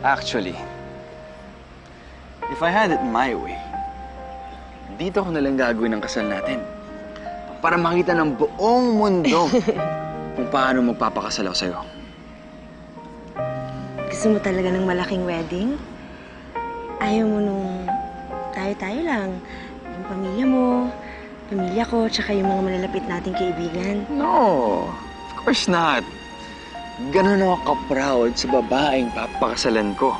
Actually, if I had it my way, dito ko na lang gagawin ang kasal natin. Para makita ng buong mundo kung paano magpapakasal ako sa'yo. Gusto mo talaga ng malaking wedding? Ayaw mo nung tayo-tayo lang. Yung pamilya mo, pamilya ko, tsaka yung mga malalapit nating kaibigan. No, of course not. Ganun ako ka-proud sa babaeng papakasalan ko.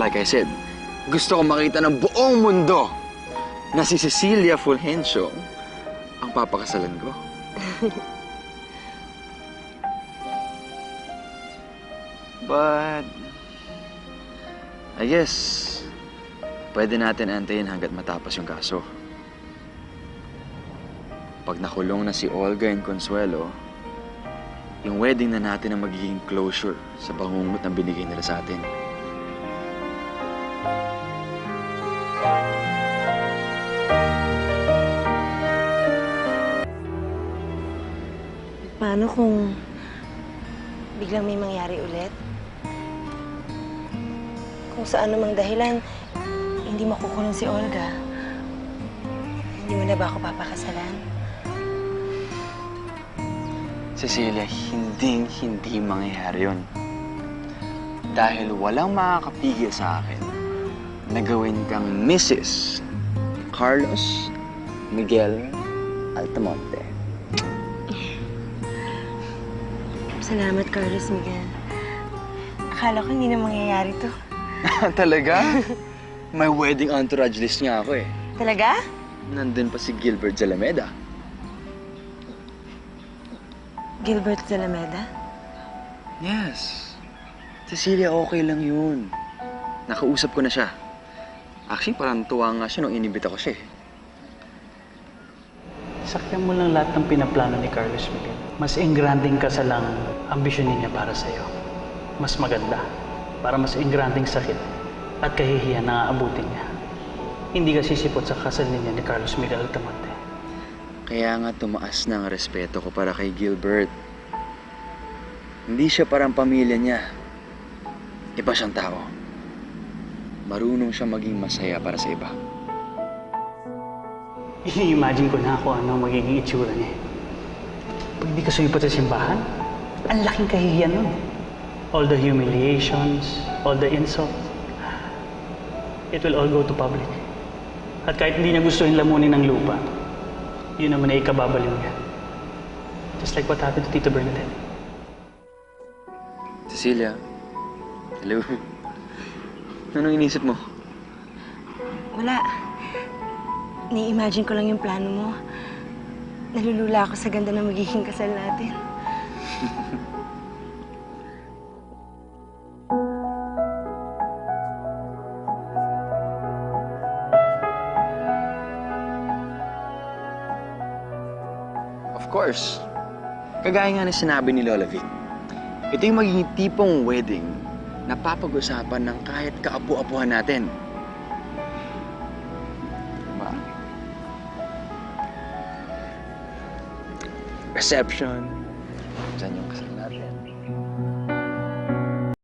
Like I said, gusto ko makita ng buong mundo na si Cecilia Fulgencio ang papakasalan ko. But, I guess, pwede natin antayin hanggat matapos yung kaso. Pag nakulong na si Olga and Consuelo, yung wedding na natin ang magiging closure sa bangungot na binigay nila sa atin. Paano kung biglang may mangyari ulit? Kung sa anumang dahilan, hindi makukulong si Olga. Hindi mo na ba ako papakasalan? Cecilia, hinding hindi mangyayari yun. Dahil walang makakapigil sa akin na gawin kang Mrs. Carlos Miguel Altamonte. Salamat, Carlos Miguel. Akala ko hindi na mangyayari to. Talaga? May wedding entourage list nga ako eh. Talaga? Nandun pa si Gilbert Zalameda. Gilbert Zalameda? Yes. Cecilia, okay lang yun. Nakausap ko na siya. Actually, parang tuwa nga siya nung inibita ko siya eh. Sakyan mo lang lahat ng pinaplano ni Carlos Miguel. Mas engranding ka sa lang ambisyon niya para sa'yo. Mas maganda. Para mas engranding sakit at kahihiyan na aabutin niya. Hindi ka sisipot sa kasal niya ni Carlos Miguel Altamonte. Kaya nga tumaas na ang respeto ko para kay Gilbert. Hindi siya parang pamilya niya. Iba siyang tao. Marunong siya maging masaya para sa iba. Ini-imagine ko na kung ano magiging itsura niya. Pag di ka sumipot sa simbahan, ang laking kahihiyan nun. All the humiliations, all the insults, it will all go to public. At kahit hindi niya gustuhin lamunin ng lupa, yun naman ay ikababaliw niya. Just like what happened to Tito Bernadette. Cecilia, hello. Anong inisip mo? Wala. Ni-imagine ko lang yung plano mo. Nalulula ako sa ganda ng magiging kasal natin. Of course. Kagaya nga na sinabi ni Lola Vic, ito yung magiging tipong wedding na papag-usapan ng kahit kaapu-apuhan natin. Diba? Reception. Diyan yung kasal.